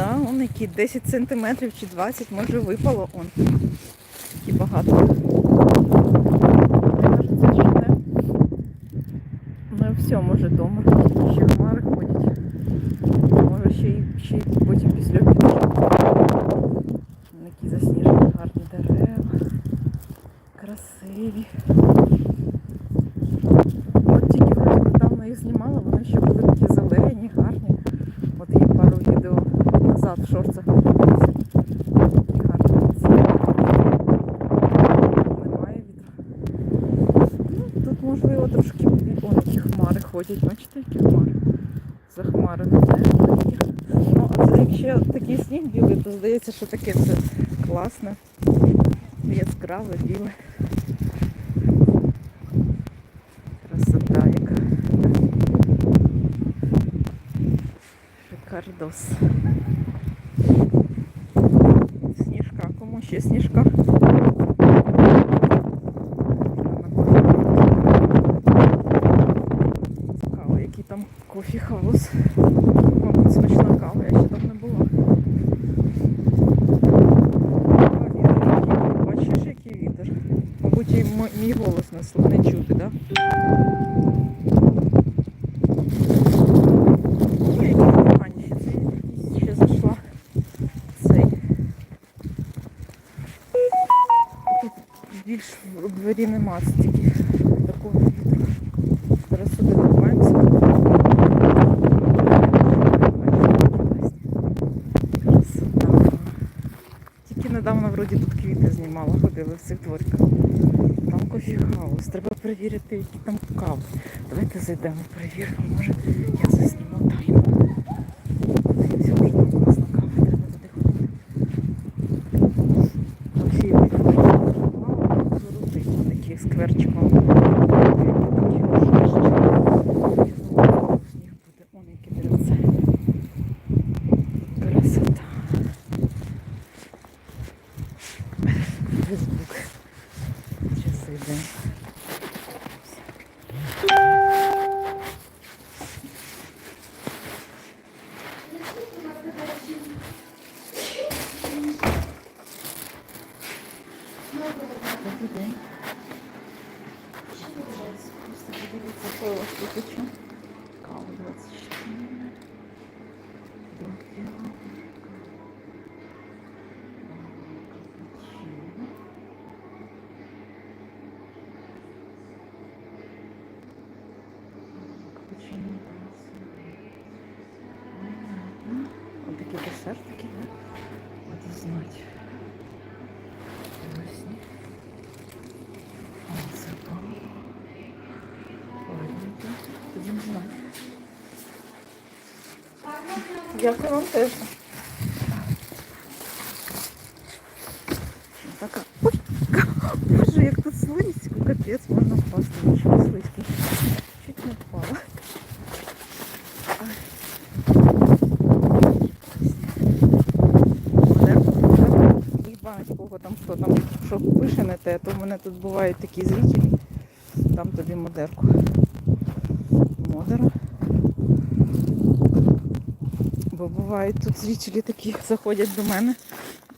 да, он які 10 сантиметрів чи 20, може випало он. Які багато. Ну все, може дома. Ще хмари ходять. Може ще й, ще потім після. Які засніжені гарні дерева. Красиві. От тільки недавно їх знімала, вони ще були такі зелені, гарні. От є пару відео назад в шорцах подивилися. Такі гарні ці. Немає вітру. Ну, тут можливо трошки О, які хмари ходять, бачите, які хмари. За хмарами небо. Ну, а це якщо такий сніг білий, то здається, що таке це класне. Яскраве, біле. Красота яка. Шикардос. Сніжка. Кому ще сніжка? Цікаво, який кофі хаус. Мабуть, смачна кава, я ще там не була. Бачиш, який вітер? Мабуть, і мій голос нас не чути, так? Да? Більш в дворі нема, це тільки такого вітру. Зараз сюди ховаємося. Красота. Тільки недавно вроді тут квіти знімала, в цих двориках. Там кофі хаус. Треба перевірити, які там кави. Давайте зайдемо, перевіримо. Може я засніму тайну. Подивимося, може там треба туди ходити. Кофі золотий, такий скверчиком. Тут ще. Кава 24. Такие десертики, да? Надо знать. Классні. Марципан. Ладненько. Будемо знати. Дякую вам теж. Така. Ой, боже, як тут слизько, капець, можна впасти, нічого слизько. Там, що пише не те, то в мене тут бувають такі зрителі. Там тобі модерку. Модера. Бо бувають тут зрителі такі заходять до мене.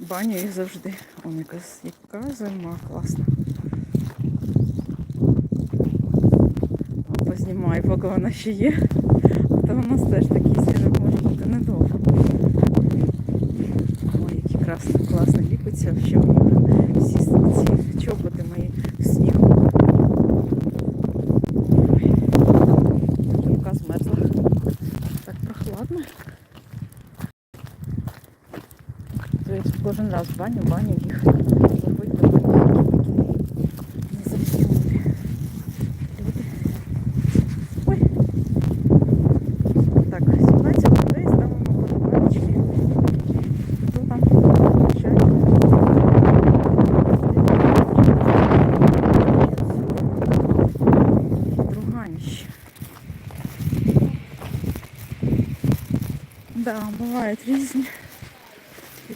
Баню їх завжди. Он якась яка зима класна. О, Познімаю, поки вона ще є. А то у нас теж такий сніжок може бути недовго. Ой, які красно, класно ліпиться. кожен раз в баню, в баню їх забудьте баню. Незрозумілі. Люди. Ой. Так, 17 людей ставимо подобаночки. Хто там включає? Друганіще. Да, бувають різні.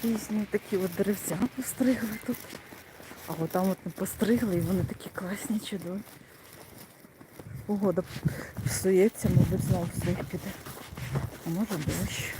Різні такі от деревця постригли тут. А от там от не постригли і вони такі класні, чудові. Погода псується, мабуть, знову сніг піде. А може дощ.